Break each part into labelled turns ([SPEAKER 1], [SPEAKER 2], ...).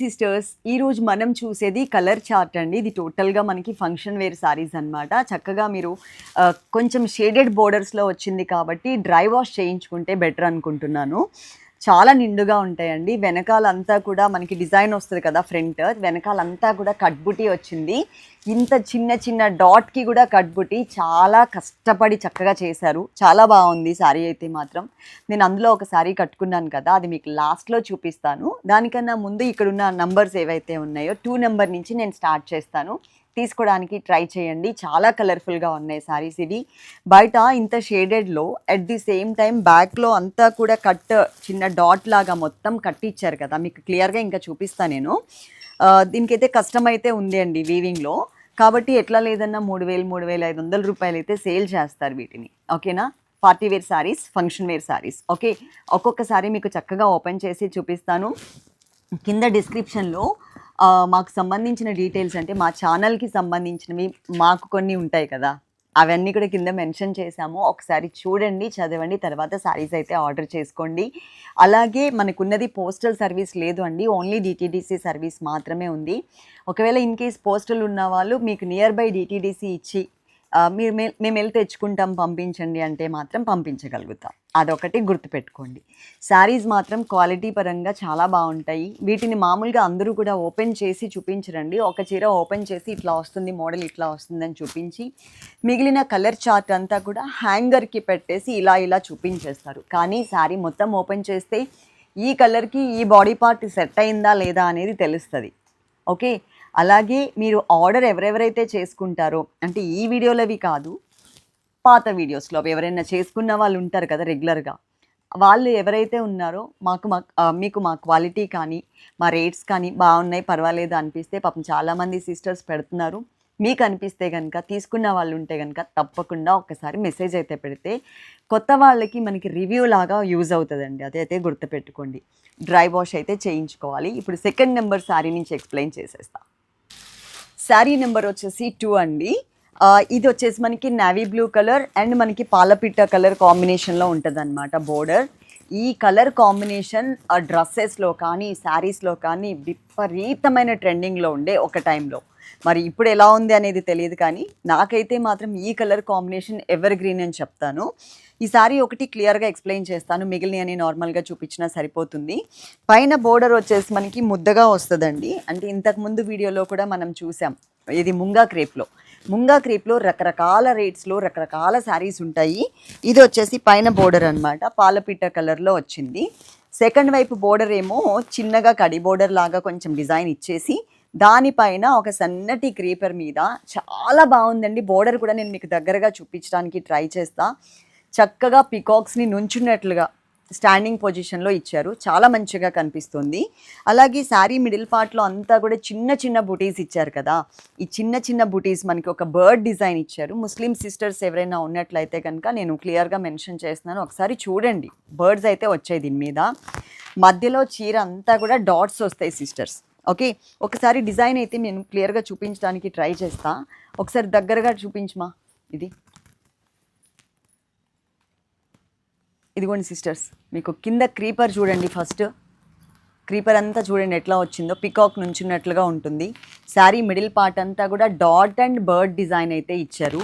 [SPEAKER 1] Sisters ఈ రోజు మనం చూసేది కలర్ చార్ట్ అండి. ఇది టోటల్గా మనకి ఫంక్షన్ వేర్ సారీస్ అన్నమాట. చక్కగా మీరు కొంచెం షేడెడ్ బోర్డర్స్లో వచ్చింది కాబట్టి డ్రై వాష్ చేయించుకుంటే బెటర్ అనుకుంటున్నాను. చాలా నిండుగా ఉంటాయండి. వెనకాలంతా కూడా మనకి డిజైన్ వస్తుంది కదా ఫ్రంట్. వెనకాలంతా కూడా కట్బుటీ వచ్చింది. ఇంత చిన్న చిన్న డాట్కి కూడా కట్బుటీ చాలా కష్టపడి చక్కగా చేశారు. చాలా బాగుంది శారీ అయితే మాత్రం. నేను అందులో ఒక శారీ కట్టుకున్నాను కదా అది మీకు లాస్ట్లో చూపిస్తాను. దానికన్నా ముందు ఇక్కడున్న నంబర్స్ ఏవైతే ఉన్నాయో టూ నెంబర్ నుంచి నేను స్టార్ట్ చేస్తాను. తీసుకోవడానికి ట్రై చేయండి. చాలా కలర్ఫుల్గా ఉన్నాయి సారీస్ ఇవి. బయట ఇంత షేడెడ్లో అట్ ది సేమ్ టైం బ్యాక్లో అంతా కూడా కట్ చిన్న డాట్ లాగా మొత్తం కట్టిచ్చారు కదా. మీకు క్లియర్గా ఇంకా చూపిస్తాను నేను. దీనికైతే కష్టం అయితే ఉంది అండి వీవింగ్లో కాబట్టి ఎట్లా లేదన్నా మూడు వేలు మూడు వేల ఐదు వందల రూపాయలు అయితే సేల్ చేస్తారు వీటిని. ఓకేనా party wear saris function wear saris okay ఒక్కొక్కసారి మీకు చక్కగా ఓపెన్ చేసి చూపిస్తాను. కింద డిస్క్రిప్షన్లో మాకు సంబంధించిన డీటెయిల్స్ అంటే మా ఛానల్కి సంబంధించినవి మాకు కొన్ని ఉంటాయి కదా. అవన్నీ కూడా కింద మెన్షన్ చేశాము. ఒకసారి చూడండి చదవండి తర్వాత శారీస్ అయితే ఆర్డర్ చేసుకోండి. అలాగే మనకున్నది పోస్టల్ సర్వీస్ లేదు అండి. ఓన్లీ డిటీడీసీ సర్వీస్ మాత్రమే ఉంది. ఒకవేళ ఇన్ కేస్ పోస్టల్ ఉన్న వాళ్ళు మీకు నియర్ బై డిటీడీసీ ఇచ్చి మీరు మేము వెళ్ళి తెచ్చుకుంటాం పంపించండి అంటే మాత్రం పంపించగలుగుతాం. అదొకటి గుర్తుపెట్టుకోండి. శారీస్ మాత్రం క్వాలిటీ పరంగా చాలా బాగుంటాయి. వీటిని మామూలుగా అందరూ కూడా ఓపెన్ చేసి చూపించరండి. ఒక చీర ఓపెన్ చేసి ఇట్లా వస్తుంది మోడల్ ఇట్లా వస్తుందని చూపించి మిగిలిన కలర్ చార్ట్ అంతా కూడా హ్యాంగర్కి పెట్టేసి ఇలా ఇలా చూపించేస్తారు. కానీ శారీ మొత్తం ఓపెన్ చేస్తే ఈ కలర్కి ఈ బాడీ పార్ట్ సెట్ అయిందా లేదా అనేది తెలుస్తుంది. ఓకే? అలాగే మీరు ఆర్డర్ ఎవరెవరైతే చేసుకుంటారో అంటే ఈ వీడియోలవి కాదు పాత వీడియోస్లో ఎవరైనా చేసుకున్న వాళ్ళు ఉంటారు కదా రెగ్యులర్గా వాళ్ళు ఎవరైతే ఉన్నారో మాకు మా మీకు మా క్వాలిటీ కానీ మా రేట్స్ కానీ బాగున్నాయి పర్వాలేదు అనిపిస్తే పాపం చాలామంది సిస్టర్స్ పెడుతున్నారు. మీకు అనిపిస్తే కనుక తీసుకున్న వాళ్ళు ఉంటే కనుక తప్పకుండా ఒక్కసారి మెసేజ్ అయితే పెడితే కొత్త వాళ్ళకి మనకి రివ్యూ లాగా యూజ్ అవుతుందండి. అదైతే గుర్తుపెట్టుకోండి. డ్రై వాష్ అయితే చేయించుకోవాలి. ఇప్పుడు సెకండ్ నెంబర్ శారీ నుంచి ఎక్స్ప్లెయిన్ చేసేస్తాను శారీ నెంబర్ వచ్చేసి టూ అండి. ఇది వచ్చేసి మనకి నావీ బ్లూ కలర్ అండ్ మనకి పాలపిట్ట కలర్ కాంబినేషన్లో ఉంటుంది అనమాట బోర్డర్ ఈ కలర్ కాంబినేషన్ డ్రెస్సెస్లో కానీ శారీస్లో కానీ విపరీతమైన ట్రెండింగ్లో ఉండే ఒక టైంలో మరి ఇప్పుడు ఎలా ఉంది అనేది తెలియదు కానీ నాకైతే మాత్రం ఈ కలర్ కాంబినేషన్ ఎవర్ గ్రీన్ అని చెప్తాను. ఈ సారీ ఒకటి క్లియర్గా ఎక్స్ప్లెయిన్ చేస్తాను. మిగిలిన అని నార్మల్గా చూపించినా సరిపోతుంది. పైన బోర్డర్ వచ్చేసి మనకి ముద్దగా వస్తుందండి. అంటే ఇంతకుముందు వీడియోలో కూడా మనం చూసాం. ఇది ముంగా క్రేప్లో ముంగా క్రేప్లో రకరకాల రేట్స్లో రకరకాల శారీస్ ఉంటాయి. ఇది వచ్చేసి పైన బోర్డర్ అన్నమాట. పాలపిట్ట కలర్లో వచ్చింది. సెకండ్ వైపు బోర్డర్ ఏమో చిన్నగా కడి బోర్డర్ లాగా కొంచెం డిజైన్ ఇచ్చేసి దానిపైన ఒక సన్నటి క్రీపర్ మీద చాలా బాగుందండి. బోర్డర్ కూడా నేను మీకు దగ్గరగా చూపించడానికి ట్రై చేస్తా. చక్కగా పికాక్స్ని నుంచున్నట్లుగా స్టాండింగ్ పొజిషన్లో ఇచ్చారు. చాలా మంచిగా కనిపిస్తుంది. అలాగే శారీ మిడిల్ పార్ట్లో అంతా కూడా చిన్న చిన్న బుటీస్ ఇచ్చారు కదా. ఈ చిన్న చిన్న బుటీస్ మనకి ఒక బర్డ్ డిజైన్ ఇచ్చారు. ముస్లిం సిస్టర్స్ ఎవరైనా ఉన్నట్లయితే కనుక నేను క్లియర్గా మెన్షన్ చేస్తున్నాను. ఒకసారి చూడండి. బర్డ్స్ అయితే వచ్చాయి దీని మీద. మధ్యలో చీర అంతా కూడా డాట్స్ వస్తాయి సిస్టర్స్ ఓకే? ఒకసారి డిజైన్ అయితే నేను క్లియర్గా చూపించడానికి ట్రై చేస్తా. ఒకసారి దగ్గరగా చూపించమా? ఇది. ఇదిగోండి సిస్టర్స్ మీకు కింద క్రీపర్ చూడండి ఫస్ట్. క్రీపర్ అంతా చూడండి ఎట్లా వచ్చిందో. పికాక్ నుంచున్నట్లుగా ఉంటుంది. శారీ మిడిల్ పార్ట్ అంతా కూడా డాట్ అండ్ బర్డ్ డిజైన్ అయితే ఇచ్చారు.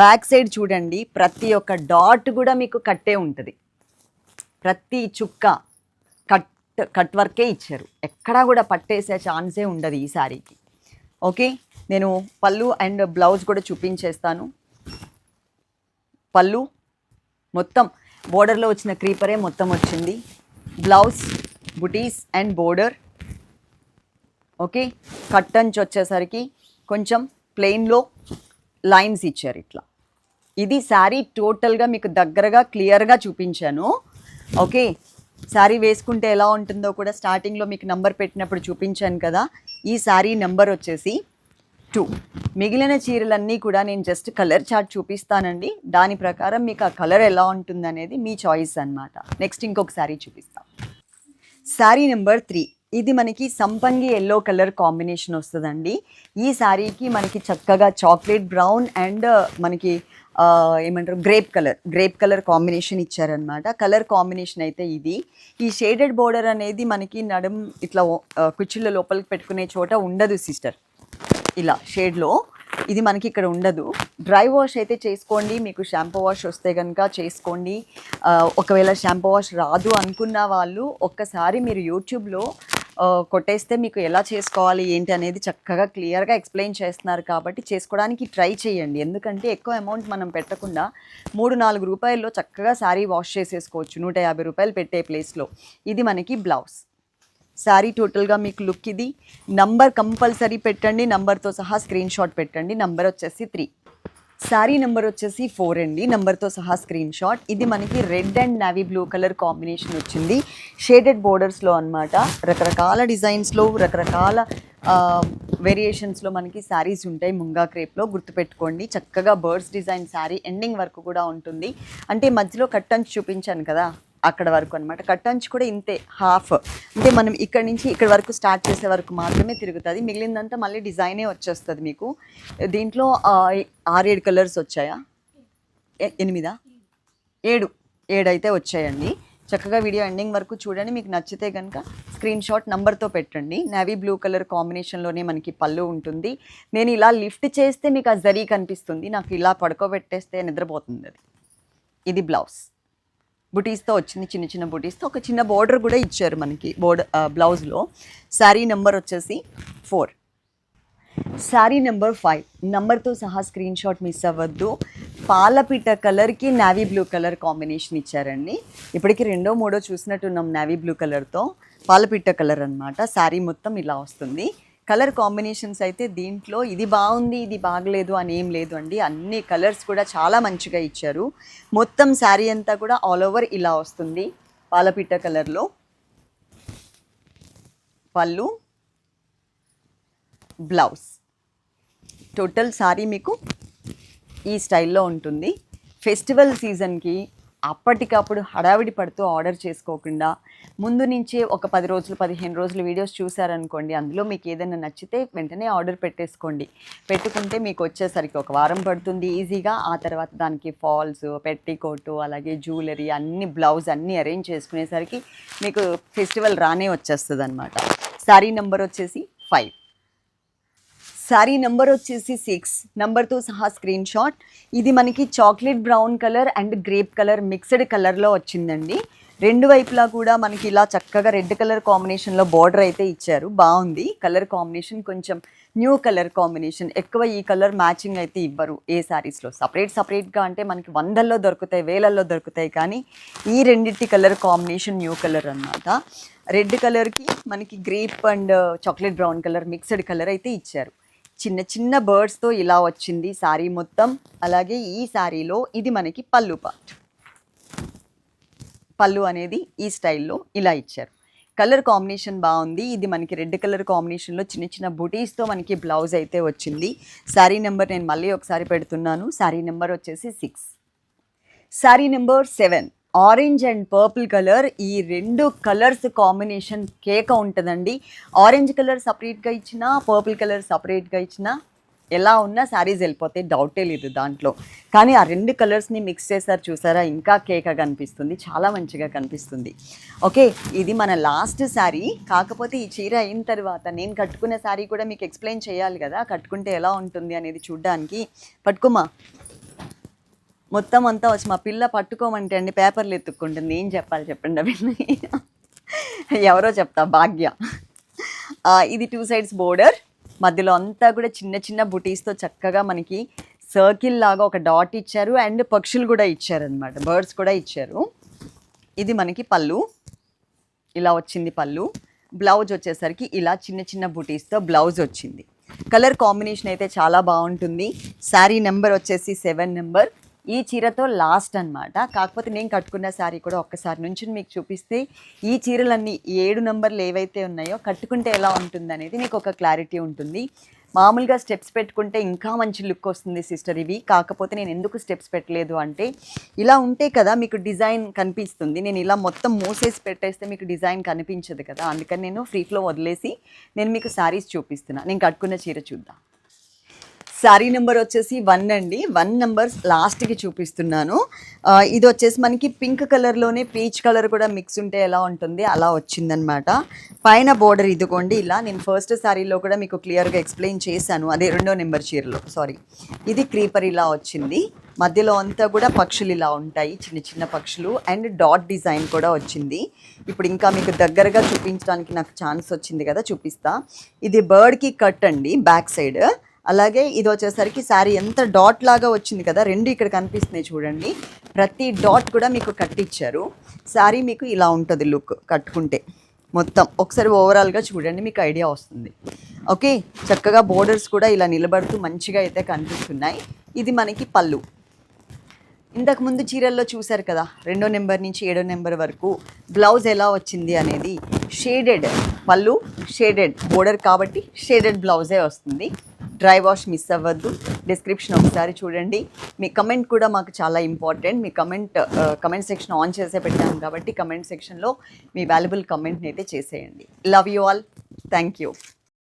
[SPEAKER 1] బ్యాక్ సైడ్ చూడండి ప్రతి ఒక్క డాట్ కూడా మీకు కట్టే ఉంటుంది. ప్రతి చుక్క. కట్ కట్ వర్కే ఇచ్చారు. ఎక్కడా కూడా పట్టేసే ఛాన్సే ఉండదు ఈ శారీకి. ఓకే? నేను పళ్ళు అండ్ బ్లౌజ్ కూడా చూపించేస్తాను. పళ్ళు మొత్తం బోర్డర్లో వచ్చిన క్రీపరే మొత్తం వచ్చింది. Blouse buttis and border. Okay? కట్టంచ్ వచ్చేసరికి కొంచెం ప్లెయిన్లో లైన్స్ ఇచ్చారు ఇట్లా. ఇది శారీ టోటల్గా మీకు దగ్గరగా క్లియర్గా చూపించాను. ఓకే? శారీ వేసుకుంటే ఎలా ఉంటుందో కూడా స్టార్టింగ్లో మీకు నంబర్ పెట్టినప్పుడు చూపించాను కదా. ఈ శారీ నెంబర్ వచ్చేసి టూ మిగిలిన చీరలన్నీ కూడా నేను జస్ట్ కలర్ చార్ట్ చూపిస్తానండి. దాని ప్రకారం మీకు ఆ కలర్ ఎలా ఉంటుందనేది మీ చాయిస్ అన్నమాట. నెక్స్ట్ ఇంకొక శారీ చూపిస్తాం. శారీ నెంబర్ త్రీ ఇది మనకి సంపంగి ఎల్లో కలర్ కాంబినేషన్ వస్తుందండి. ఈ శారీకి మనకి చక్కగా చాక్లెట్ బ్రౌన్ అండ్ మనకి ఏమంటారు grape colour grape colour combination ఇచ్చారనమాట కలర్ కాంబినేషన్ అయితే ఇది. ఈ షేడెడ్ బోర్డర్ అనేది మనకి నడుం ఇట్లా కుర్చీల లోపలికి పెట్టుకునే చోట ఉండదు సిస్టర్. ఇలా షేడ్లో. ఇది మనకి ఇక్కడ ఉండదు. డ్రై వాష్ అయితే చేసుకోండి మీకు షాంపూ వాష్ వస్తే కనుక చేసుకోండి. ఒకవేళ షాంపూ వాష్ రాదు అనుకున్న వాళ్ళు ఒక్కసారి మీరు యూట్యూబ్లో కొట్టేస్తే మీకు ఎలా చేసుకోవాలి ఏంటి అనేది చక్కగా క్లియర్గా ఎక్స్ప్లెయిన్ చేస్తున్నారు కాబట్టి చేసుకోవడానికి ట్రై చేయండి. ఎందుకంటే ఎక్కువ అమౌంట్ మనం పెట్టకుండా మూడు నాలుగు రూపాయల్లో చక్కగా శారీ వాష్ చేసేసుకోవచ్చు. నూట యాభై రూపాయలు పెట్టే ప్లేస్లో. ఇది మనకి బ్లౌజ్. శారీ టోటల్గా మీకు లుక్ ఇది. నంబర్ కంపల్సరీ పెట్టండి. నంబర్తో సహా స్క్రీన్ షాట్ పెట్టండి. నంబర్ వచ్చేసి త్రీ. శారీ నెంబర్ వచ్చేసి ఫోర్ అండి. నెంబర్తో సహా స్క్రీన్ షాట్. ఇది మనకి red and navy blue colour combination వచ్చింది. షేడెడ్ బోర్డర్స్లో అన్నమాట. రకరకాల డిజైన్స్లో రకరకాల వేరియేషన్స్లో మనకి శారీస్ ఉంటాయి ముంగా క్రేప్లో. గుర్తుపెట్టుకోండి. చక్కగా బర్డ్స్ డిజైన్ శారీ ఎండింగ్ వరకు కూడా ఉంటుంది. అంటే మధ్యలో కట్టంచి చూపించాను కదా. అక్కడ వరకు అనమాట కట్టంచి కూడా ఇంతే హాఫ్. అంటే మనం ఇక్కడ నుంచి ఇక్కడ వరకు స్టార్ట్ చేసే వరకు మాత్రమే తిరుగుతుంది. మిగిలిందంతా మళ్ళీ డిజైనే వచ్చేస్తుంది మీకు. దీంట్లో ఆరేడు కలర్స్ వచ్చాయా? ఎనిమిదా? ఏడు. ఏడైతే వచ్చాయండి. చక్కగా వీడియో ఎండింగ్ వరకు చూడండి. మీకు నచ్చితే కనుక స్క్రీన్ షాట్ నంబర్తో పెట్టండి. నావీ బ్లూ కలర్ కాంబినేషన్లోనే మనకి పళ్ళు ఉంటుంది. నేను ఇలా లిఫ్ట్ చేస్తే మీకు ఆ జరీ కనిపిస్తుంది. నాకు ఇలా పడుకోబెట్టేస్తే నిద్రపోతుంది అది. ఇది బ్లౌజ్. బుటీస్తో వచ్చింది చిన్న చిన్న బుటీస్తో. ఒక చిన్న బోర్డర్ కూడా ఇచ్చారు మనకి బోర్డర్ బ్లౌజ్లో. శారీ నెంబర్ వచ్చేసి ఫోర్. Sari number five. నెంబర్తో సహా స్క్రీన్ షాట్ మిస్ అవ్వద్దు. పాలపిట్ట కలర్కి నావీ బ్లూ కలర్ కాంబినేషన్ ఇచ్చారండి. ఇప్పటికి రెండో మూడో చూసినట్టున్నాం నావీ బ్లూ కలర్తో. పాలపిట్ట కలర్ అనమాట శారీ మొత్తం ఇలా వస్తుంది. కలర్ కాంబినేషన్స్ అయితే దీంట్లో ఇది బాగుంది ఇది బాగలేదు అని ఏం లేదు అండి. అన్ని కలర్స్ కూడా చాలా మంచిగా ఇచ్చారు. మొత్తం శారీ అంతా కూడా ఆల్ ఓవర్ ఇలా వస్తుంది. పాలపిట్ట కలర్లో. పళ్ళు. బ్లౌజ్. టోటల్ సారీ మీకు ఈ స్టైల్లో ఉంటుంది. ఫెస్టివల్ సీజన్కి అప్పటికప్పుడు హడావిడి పడుతూ ఆర్డర్ చేసుకోకుండా ముందు నుంచే ఒక పది రోజులు పదిహేను రోజులు వీడియోస్ చూసారనుకోండి అందులో మీకు ఏదైనా నచ్చితే వెంటనే ఆర్డర్ పెట్టేసుకోండి. పెట్టుకుంటే మీకు వచ్చేసరికి ఒక వారం పడుతుంది ఈజీగా. ఆ తర్వాత దానికి ఫాల్స్ పెట్టికోటు అలాగే జ్యువెలరీ అన్ని బ్లౌజ్ అన్నీ అరేంజ్ చేసుకునేసరికి మీకు ఫెస్టివల్ రానే వచ్చేస్తుంది అనమాట శారీ నెంబర్ వచ్చేసి ఫైవ్. శారీ నెంబర్ వచ్చేసి సిక్స్. నెంబర్తో సహా స్క్రీన్ షాట్. ఇది మనకి chocolate brown colour and grape colour mixed కలర్లో వచ్చిందండి. రెండు వైపులా కూడా మనకి ఇలా చక్కగా రెడ్ కలర్ కాంబినేషన్లో బార్డర్ అయితే ఇచ్చారు. బాగుంది. కలర్ కాంబినేషన్ కొంచెం న్యూ కలర్ కాంబినేషన్. ఎక్కువ ఈ కలర్ మ్యాచింగ్ అయితే ఇవ్వరు ఏ శారీస్లో సపరేట్ సపరేట్గా అంటే మనకి వందల్లో దొరుకుతాయి వేలల్లో దొరుకుతాయి కానీ ఈ రెండింటి కలర్ కాంబినేషన్ న్యూ కలర్ అన్నమాట. రెడ్ కలర్కి మనకి grape and chocolate brown colour mixed colour అయితే ఇచ్చారు. చిన్న చిన్న బర్డ్స్తో ఇలా వచ్చింది శారీ మొత్తం. అలాగే ఈ శారీలో ఇది మనకి పళ్ళు పార్ట్ పళ్ళు అనేది ఈ స్టైల్లో ఇలా ఇచ్చారు. కలర్ కాంబినేషన్ బాగుంది. ఇది మనకి రెడ్ కలర్ కాంబినేషన్లో చిన్న చిన్న బుటీస్తో మనకి బ్లౌజ్ అయితే వచ్చింది. శారీ నెంబర్ నేను మళ్ళీ ఒకసారి పెడుతున్నాను. శారీ నెంబర్ వచ్చేసి six sari number seven orange and purple colour. ఈ రెండు కలర్స్ కాంబినేషన్ కేక ఉంటుందండి. ఆరెంజ్ కలర్ సపరేట్గా ఇచ్చినా పర్పుల్ కలర్ సపరేట్గా ఇచ్చినా ఎలా ఉన్నా శారీస్ వెళ్ళిపోతే డౌటే లేదు దాంట్లో. కానీ ఆ రెండు కలర్స్ని మిక్స్ చేశారు చూసారా? ఇంకా కేక కనిపిస్తుంది. చాలా మంచిగా కనిపిస్తుంది. ఓకే ఇది మన లాస్ట్ శారీ. కాకపోతే ఈ చీర అయిన తర్వాత నేను కట్టుకున్న శారీ కూడా మీకు ఎక్స్ప్లెయిన్ చేయాలి కదా. కట్టుకుంటే ఎలా ఉంటుంది అనేది చూడ్డానికి. పట్టుకోమా? మొత్తం అంతా వచ్చి మా పిల్ల పట్టుకోమంటే అండి పేపర్లు ఎత్తుక్కుంటుంది. ఏం చెప్పాలి చెప్పండి అవి? ఎవరో చెప్తా భాగ్య. ఇది టూ సైడ్స్ బోర్డర్ మధ్యలో అంతా కూడా చిన్న చిన్న బుటీస్తో చక్కగా మనకి సర్కిల్ లాగా ఒక డాట్ ఇచ్చారు అండ్ పక్షులు కూడా ఇచ్చారనమాట బర్డ్స్ కూడా ఇచ్చారు. ఇది మనకి పళ్ళు. ఇలా వచ్చింది పళ్ళు. బ్లౌజ్ వచ్చేసరికి ఇలా చిన్న చిన్న బుటీస్తో బ్లౌజ్ వచ్చింది. కలర్ కాంబినేషన్ అయితే చాలా బాగుంటుంది. శారీ నెంబర్ వచ్చేసి సెవెన్ నెంబర్ ఈ చీరతో లాస్ట్ అన్నమాట. కాకపోతే నేను కట్టుకున్న శారీ కూడా ఒక్కసారి నుంచి మీకు చూపిస్తే ఈ చీరలన్నీ ఏడు నెంబర్లు ఏవైతే ఉన్నాయో కట్టుకుంటే ఎలా ఉంటుంది అనేది మీకు ఒక క్లారిటీ ఉంటుంది. మామూలుగా స్టెప్స్ పెట్టుకుంటే ఇంకా మంచి లుక్ వస్తుంది సిస్టర్ ఇవి. కాకపోతే నేను ఎందుకు స్టెప్స్ పెట్టలేదు అంటే ఇలా ఉంటే కదా మీకు డిజైన్ కనిపిస్తుంది. నేను ఇలా మొత్తం మూసేసి పెట్టేస్తే మీకు డిజైన్ కనిపించదు కదా. అందుకని నేను ఫ్రీ ఫ్లో వదిలేసి నేను మీకు శారీస్ చూపిస్తున్నా. నేను కట్టుకున్న చీర చూద్దాం. శారీ నెంబర్ వచ్చేసి వన్ అండి. వన్ నెంబర్ లాస్ట్కి చూపిస్తున్నాను. ఇది వచ్చేసి మనకి పింక్ కలర్లోనే పీచ్ కలర్ కూడా మిక్స్ ఉంటే ఎలా ఉంటుంది అలా వచ్చిందనమాట పైన బోర్డర్ ఇదిగోండి ఇలా నేను ఫస్ట్ శారీలో కూడా మీకు క్లియర్గా ఎక్స్ప్లెయిన్ చేశాను. అదే రెండో నెంబర్ చీరలో సారీ. ఇది క్రీపర్ ఇలా వచ్చింది. మధ్యలో అంతా కూడా పక్షులు ఇలా ఉంటాయి చిన్న చిన్న పక్షులు. అండ్ డాట్ డిజైన్ కూడా వచ్చింది. ఇప్పుడు ఇంకా మీకు దగ్గరగా చూపించడానికి నాకు ఛాన్స్ వచ్చింది కదా చూపిస్తా. ఇది బర్డ్కి కట్ అండి బ్యాక్ సైడ్. అలాగే ఇది వచ్చేసరికి శారీ ఎంత డాట్ లాగా వచ్చింది కదా రెండు ఇక్కడ కనిపిస్తున్నాయి చూడండి. ప్రతి డాట్ కూడా మీకు కట్టిచ్చారు. శారీ మీకు ఇలా ఉంటుంది లుక్ కట్టుకుంటే. మొత్తం ఒకసారి ఓవరాల్గా చూడండి మీకు ఐడియా వస్తుంది. ఓకే చక్కగా బోర్డర్స్ కూడా ఇలా నిలబడుతూ మంచిగా అయితే కనిపిస్తున్నాయి. ఇది మనకి పళ్ళు. ఇంతకు ముందు చీరల్లో చూశారు కదా రెండో నెంబర్ నుంచి ఏడో నెంబర్ వరకు బ్లౌజ్ ఎలా వచ్చింది అనేది షేడెడ్ పళ్ళు షేడెడ్ బోర్డర్ కాబట్టి షేడెడ్ బ్లౌజే వస్తుంది. డ్రై వాష్ మిస్ అవ్వద్దు. డిస్క్రిప్షన్ ఒకసారి చూడండి. మీ కమెంట్ కూడా మాకు చాలా ఇంపార్టెంట్ మీ కమెంట్ కమెంట్ సెక్షన్ ఆన్ చేసే పెట్టాము కాబట్టి కమెంట్ సెక్షన్లో మీ వాల్యుబుల్ కమెంట్ని అయితే చేసేయండి. Love you all thank you